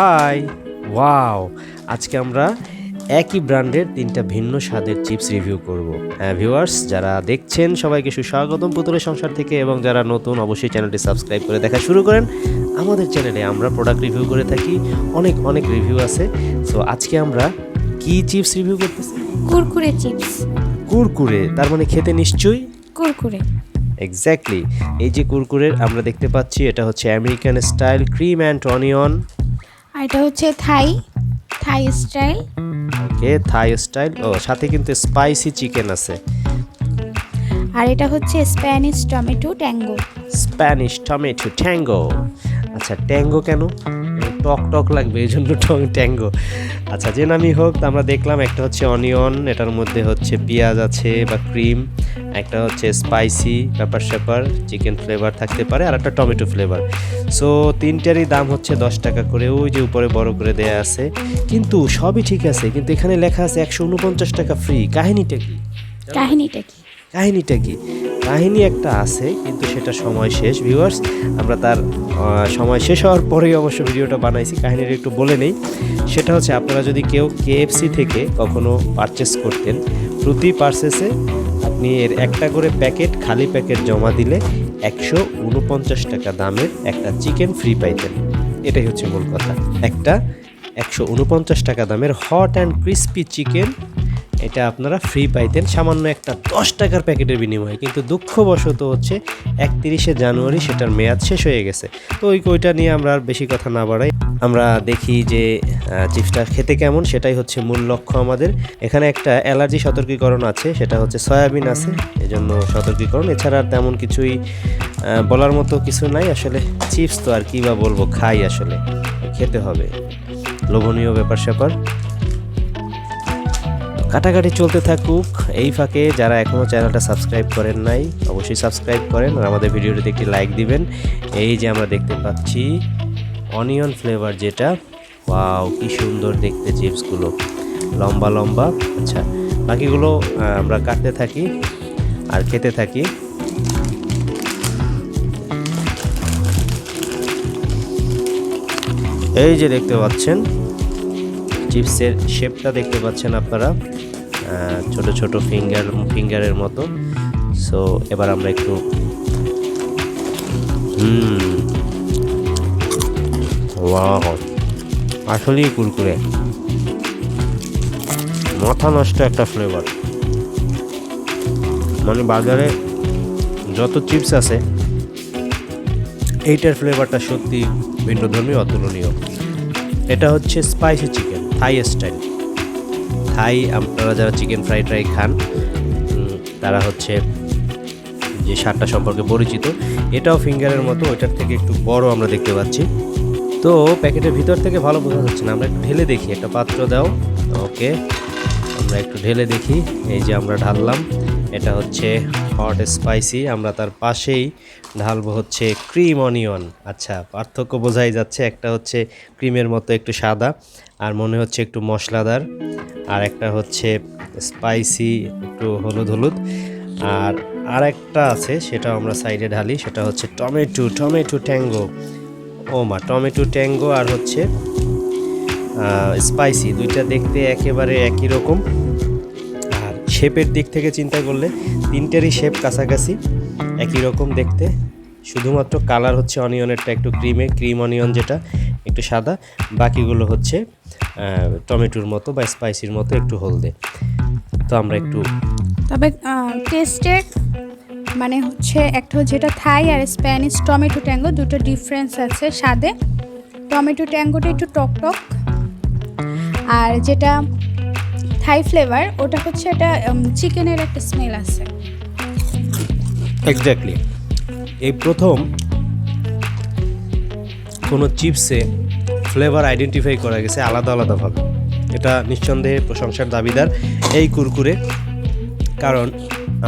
High wow. আজকে আমরা একই ব্র্যান্ডের তিনটা ভিন্ন স্বাদের চিপস রিভিউ করব। হ্যাঁ ভিউয়ার্স যারা দেখছেন সবাইকে সুস্বাগতম পুতুলের সংসার থেকে এবং যারা নতুন অবশ্যই চ্যানেলটি সাবস্ক্রাইব করে দেখা শুরু করেন। আমাদের চ্যানেলে আমরা প্রোডাক্ট রিভিউ করে থাকি অনেক অনেক রিভিউ আছে। সো আজকে আমরা কি চিপস রিভিউ করতেছি? কুরকুরে চিপস। কুরকুরে তার মানে খেতে নিশ্চয়ই? কুরকুরে। এক্স্যাক্টলি এই যে কুরকুরের আমরা দেখতে পাচ্ছি এটা হচ্ছে American style cream and onion আর এটা হচ্ছে থাই থাই স্টাইল। ওকে থাই স্টাইল। ও সাথে কিন্তু স্পাইসি চিকেন আছে। আর এটা হচ্ছে Spanish tomato tango. Spanish tomato tango. আচ্ছা ট্যাঙ্গো কেন? টক টক লাগবে, এই জন্য টক ট্যাঙ্গো। আচ্ছা যে নামই হোক আমরা দেখলাম, একটা হচ্ছে অনিয়ন, এটার মধ্যে হচ্ছে পেঁয়াজ আছে বা ক্রিম, একটা হচ্ছে স্পাইসি পেপার স্যাপার, চিকেন ফ্লেভার থাকতে পারে, আর একটা টমেটো ফ্লেভার। সো, তিনটারই দাম হচ্ছে দশ টাকা করে, ওই যে উপরে বড় করে দেয়া আছে। কিন্তু সবই ঠিক আছে, কিন্তু এখানে লেখা আছে একশো উনপঞ্চাশ টাকা ফ্রি কাহিনীটা কি? কাহিনীটা কি? কাহিনীটা কি? কাহিনী একটা আছে, কিন্তু সেটা সময় শেষ ভিউয়ার্স আমরা তার সময় শেষ হওয়ার পরেই অবশ্য ভিডিওটা বানাইছি, কাহিনীটা একটু বলে নেই। সেটা হচ্ছে, আপনারা যদি কেউ কেএফসি থেকে কখনো পারচেস করতেন, প্রতি পারচেসে আপনি এর একটা করে প্যাকেট খালি প্যাকেট জমা দিলে একশো উনপঞ্চাশ টাকা দামের একটা চিকেন ফ্রি পাইতেন। এটাই হচ্ছে মূল কথা। একটা, একশো উনপঞ্চাশ টাকা দামের হট অ্যান্ড ক্রিস্পি চিকেন এটা আপনারা ফ্রি পাইতেন। সামান্য একটা দশ টাকার প্যাকেটের বিনিময়ে। কিন্তু দুঃখবশত হচ্ছে, একত্রিশে জানুয়ারি সেটার মেয়াদ শেষ হয়ে গেছে। তো ওই কইটা নিয়ে আমরা আর বেশি কথা না বাড়াই। আমরা দেখি যে চিপসটা খেতে কেমন, সেটাই হচ্ছে মূল লক্ষ্য আমাদের। এখানে একটা অ্যালার্জি সতর্কীকরণ আছে, সেটা হচ্ছে সয়াবিন আছে। এজন্য সতর্কীকরণ। এছাড়া আর তেমন কিছুই বলার মতো কিছু নাই। আসলে চিপস তো আর কী বা বলব, খাই আসলে। খেতে হবে। লোভনীয় ব্যাপার স্যাপার কাটাকাটি চলতে থাকুক, এই ফাঁকে যারা এখনও চ্যানেলটা সাবস্ক্রাইব করেন নাই, অবশ্যই সাবস্ক্রাইব করেন আর আমাদের ভিডিওটিতে একটি লাইক দিবেন। এই যে আমরা দেখতে পাচ্ছি অনিয়ন ফ্লেভার যেটা। ওয়াও, কি সুন্দর দেখতে চিপসগুলো। লম্বা লম্বা। আচ্ছা বাকিগুলো আমরা কাটতে থাকি আর খেতে থাকি। এই যে দেখতে পাচ্ছেন, চিপসের শেপটা দেখতে পাচ্ছেন আপনারা। ছোট ছোট ফিঙ্গার ফিঙ্গারের মতো। সো এবার আমরা একটু, হুম। আসলেই কুরকুরে। মাথা নষ্ট একটা ফ্লেভার মানে বাজারে যত চিপস আছে, এইটার ফ্লেভারটা সত্যি ভিন্নধর্মী, অতুলনীয়। এটা হচ্ছে spicy chicken Thai style Thai আপনারা যারা চিকেন ফ্রাইড রাইস খান তারা হচ্ছে যে স্বাদটা সম্পর্কে পরিচিত, এটাও ফিঙ্গারের মতো, ওইটার থেকে একটু বড় আমরা দেখতে পাচ্ছি। তো প্যাকেটের ভিতর থেকে ভালো বোঝা যাচ্ছে না, আমরা একটু ঢেলে দেখি, একটা পাত্র দাও। ওকে, আমরা একটু ঢেলে দেখি, এই যে আমরা ঢাললাম। এটা হচ্ছে হট স্পাইসি আমরা তার পাশেই ঢালবো হচ্ছে ক্রিম অনিয়ন আচ্ছা পার্থক্য বোঝাই যাচ্ছে, একটা হচ্ছে ক্রিমের মতো একটু সাদা, আর মনে হচ্ছে একটু মশলাদার, আর একটা হচ্ছে স্পাইসি একটু হলুদ হলুদ। আর আর একটা আছে সেটা আমরা সাইডে ঢালি, সেটা হচ্ছে টমেটো টমেটো ট্যাঙ্গো। ও মা, টমেটো ট্যাঙ্গো আর হচ্ছে স্পাইসি দুইটা দেখতে একেবারে একই রকম। শেপের দিক থেকে চিন্তা করলে তিনটেরই শেপ কাছাকাছি, একই রকম দেখতে। শুধুমাত্র কালার হচ্ছে অনিয়নেরটা, একটু ক্রিমে, ক্রিম অনিয়ন যেটা, একটু সাদা। বাকিগুলো হচ্ছে টমেটোর মতো বা স্পাইসির মতো একটু হলদে। তো আমরা একটু তবে টেস্টে মানে হচ্ছে একটা যেটা থাই আর স্প্যানিশ টমেটো ট্যাঙ্গো, দুটো ডিফারেন্স আছে স্বাদে। টমেটো ট্যাঙ্গোটা একটু টক টক, আর যেটা থাই ফ্লেভার ওটা হচ্ছে একটা চিকেনের একটা স্মেল আছে। এক্স্যাক্টলি এই প্রথম কোনো চিপসে ফ্লেভার আইডেন্টিফাই করা গেছে আলাদা আলাদাভাবে। এটা নিঃসন্দেহে প্রশংসার দাবিদার এই কুরকুরে। কারণ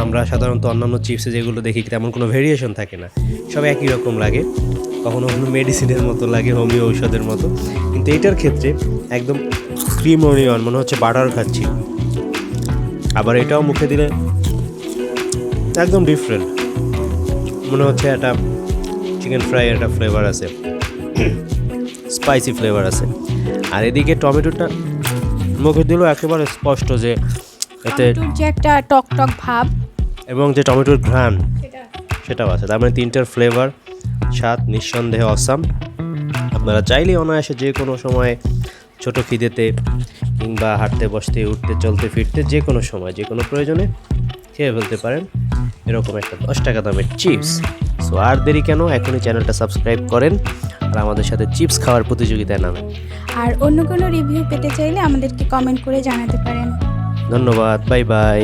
আমরা সাধারণত অন্যান্য চিপসে যেগুলো দেখি, তেমন কোনো ভেরিয়েশন থাকে না। সব একই রকম লাগে। কখনো কখনো মেডিসিনের মতো লাগে হোমিও ঔষধের মতো। কিন্তু এটার ক্ষেত্রে একদম ক্রিম অনিয়ন মনে হচ্ছে বাটার খাচ্ছি। আবার এটাও মুখে দিলে একদম ডিফারেন্ট মনে হচ্ছে একটা চিকেন ফ্রাই একটা ফ্লেভার আছে। স্পাইসি ফ্লেভার আছে। আর এদিকে টমেটোটা মুখে দিলেও একেবারে স্পষ্ট যে এতে যে একটা টক টক ভাব। এবং যে টমেটোর ঘ্রাণ। সেটা। সেটাও আছে। তার মানে তিনটার ফ্লেভার স্বাদ নিঃসন্দেহে অসাম আপনারা চাইলেই অনায়াসে যে কোনো সময় ছোট খিদেতে কিংবা হাঁটতে বসতে উঠতে চলতে ফিরতে যে কোনো সময় যে কোনো প্রয়োজনে খেয়ে ফেলতে পারেন। এরকম একটা দশ টাকা দামের চিপস সো আর দেরি কেন? এখনই চ্যানেলটা সাবস্ক্রাইব করেন আর আমাদের সাথে চিপস খাওয়ার প্রতিযোগিতায় নামেন। আর অন্য কোনো রিভিউ পেতে চাইলে আমাদেরকে কমেন্ট করে জানাতে পারেন। ধন্যবাদ বাই বাই